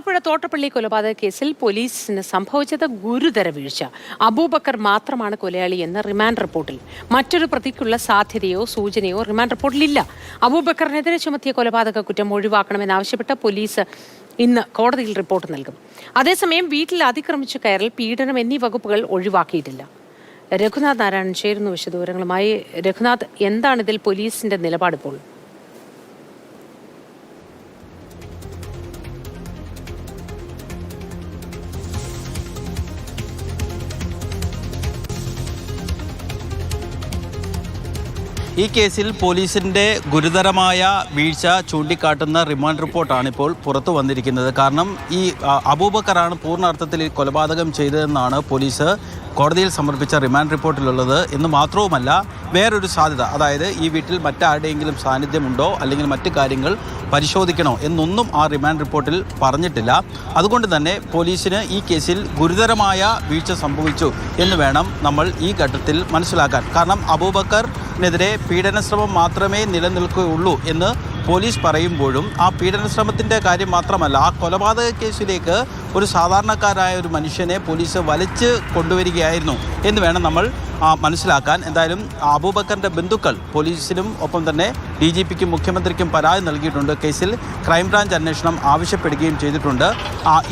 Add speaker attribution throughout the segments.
Speaker 1: ആലപ്പുഴ തോട്ടപ്പള്ളി കൊലപാതക കേസിൽ പോലീസിന് സംഭവിച്ചത് ഗുരുതര വീഴ്ച. അബൂബക്കർ മാത്രമാണ് കൊലയാളി എന്ന് റിമാൻഡ് റിപ്പോർട്ടിൽ. മറ്റൊരു പ്രതിക്കുള്ള സാധ്യതയോ സൂചനയോ റിമാൻഡ് റിപ്പോർട്ടിലില്ല. അബൂബക്കറിനെതിരെ ചുമത്തിയ കൊലപാതക കുറ്റം ഒഴിവാക്കണമെന്നാവശ്യപ്പെട്ട് പോലീസ് ഇന്ന് കോടതിയിൽ റിപ്പോർട്ട് നൽകും. അതേസമയം വീട്ടിൽ അതിക്രമിച്ചു കയറൽ പീഡനം എന്നീ വകുപ്പുകൾ ഒഴിവാക്കിയിട്ടില്ല. രഘുനാഥ് നാരായണൻ ചേരുന്നു വിശദവിവരങ്ങളുമായി. രഘുനാഥ് എന്താണ് ഇതിൽ പോലീസിന്റെ നിലപാട് നിലപാടിപ്പോൾ
Speaker 2: ഈ കേസിൽ പോലീസിന്റെ ഗുരുതരമായ വീഴ്ച ചൂണ്ടിക്കാട്ടുന്ന റിമാൻഡ് റിപ്പോർട്ടാണ് ഇപ്പോൾ പുറത്തു വന്നിരിക്കുന്നത്. കാരണം ഈ അബൂബക്കറാണ് പൂർണ അർത്ഥത്തിൽ കൊലപാതകം ചെയ്തതെന്നാണ് പോലീസ് കോടതിയിൽ സമർപ്പിച്ച റിമാൻഡ് റിപ്പോർട്ടിലുള്ളത് എന്ന് മാത്രവുമല്ല വേറൊരു സാധ്യത. അതായത് ഈ വീട്ടിൽ മറ്റാരുടെയെങ്കിലും സാന്നിധ്യമുണ്ടോ അല്ലെങ്കിൽ മറ്റു കാര്യങ്ങൾ പരിശോധിക്കണോ എന്നൊന്നും ആ റിമാൻഡ് റിപ്പോർട്ടിൽ പറഞ്ഞിട്ടില്ല. അതുകൊണ്ട് തന്നെ പോലീസിന് ഈ കേസിൽ ഗുരുതരമായ വീഴ്ച സംഭവിച്ചു എന്ന് വേണം നമ്മൾ ഈ ഘട്ടത്തിൽ മനസ്സിലാക്കാൻ. കാരണം അബൂബക്കറിനെതിരെ പീഡനശ്രമം മാത്രമേ നിലനിൽക്കുകയുള്ളൂ എന്ന് പോലീസ് പറയുമ്പോഴും ആ പീഡന ശ്രമത്തിന്റെ കാര്യം മാത്രമല്ല ആ കൊലപാതക കേസിലേക്ക് ഒരു സാധാരണക്കാരായ ഒരു മനുഷ്യനെ പോലീസ് വലിച്ച് കൊണ്ടുവരികയായിരുന്നു എന്ന് വേണം നമ്മൾ മനസ്സിലാക്കാൻ. എന്തായാലും അബൂബക്കറിന്റെ ബന്ധുക്കൾ പോലീസിനും ഒപ്പം തന്നെ ഡി ജി പിക്കും മുഖ്യമന്ത്രിക്കും പരാതി നൽകിയിട്ടുണ്ട്. കേസിൽ ക്രൈംബ്രാഞ്ച് അന്വേഷണം ആവശ്യപ്പെടുകയും ചെയ്തിട്ടുണ്ട്.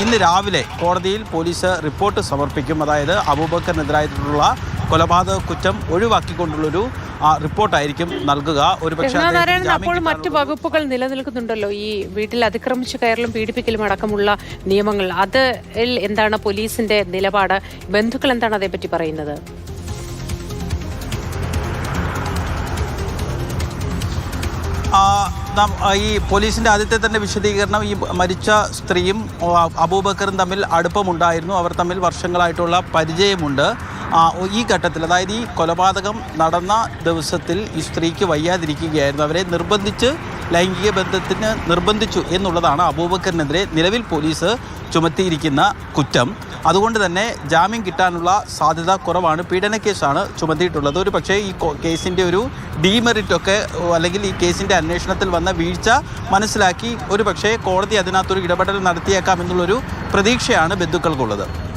Speaker 2: ഇന്ന് രാവിലെ കോടതിയിൽ പോലീസ് റിപ്പോർട്ട് സമർപ്പിക്കും. അതായത് അബൂബക്കറിനെതിരായിട്ടുള്ള കൊലപാതക കുറ്റം ഒഴിവാക്കിക്കൊണ്ടുള്ളൊരു റിപ്പോർട്ടായിരിക്കും നൽകുക. ഒരു
Speaker 1: അപ്പോൾ മറ്റു വകുപ്പുകൾ നിലനിൽക്കുന്നുണ്ടല്ലോ. ഈ വീട്ടിൽ അതിക്രമിച്ചു കയറലും പീഡിപ്പിക്കലും അടക്കമുള്ള നിയമങ്ങൾ. അത് എന്താണ് പോലീസിന്റെ നിലപാട്? ബന്ധുക്കൾ എന്താണ് അതേപ്പറ്റി പറയുന്നത്?
Speaker 2: ഈ പോലീസിന്റെ ആദ്യത്തെ തന്നെ വിശദീകരണം ഈ മരിച്ച സ്ത്രീയും അബൂബക്കറും തമ്മിൽ അടുപ്പമുണ്ടായിരുന്നു. അവർ തമ്മിൽ വർഷങ്ങളായിട്ടുള്ള പരിചയമുണ്ട്. ഈ ഘട്ടത്തിൽ അതായത് ഈ കൊലപാതകം നടന്ന ദിവസത്തിൽ ഈ സ്ത്രീക്ക് വയ്യാതിരിക്കുകയായിരുന്നു. അവരെ നിർബന്ധിച്ച് ലൈംഗിക ബന്ധത്തിന് നിർബന്ധിച്ചു എന്നുള്ളതാണ് അബൂബക്കറിനെതിരെ നിലവിൽ പോലീസ് ചുമത്തിയിരിക്കുന്ന കുറ്റം. അതുകൊണ്ട് തന്നെ ജാമ്യം കിട്ടാനുള്ള സാധ്യത കുറവാണ്. പീഡന കേസാണ് ചുമത്തിയിട്ടുള്ളത്. ഒരു പക്ഷേ ഈ കേസിന്റെ ഒരു ഡീമെറിറ്റൊക്കെ അല്ലെങ്കിൽ ഈ കേസിന്റെ അന്വേഷണത്തിൽ വന്ന വീഴ്ച മനസ്സിലാക്കി ഒരു പക്ഷേ കോടതി അതിനകത്തൊരു ഇടപെടൽ നടത്തിയേക്കാം എന്നുള്ളൊരു പ്രതീക്ഷയാണ് ബന്ധുക്കൾക്കുള്ളത്.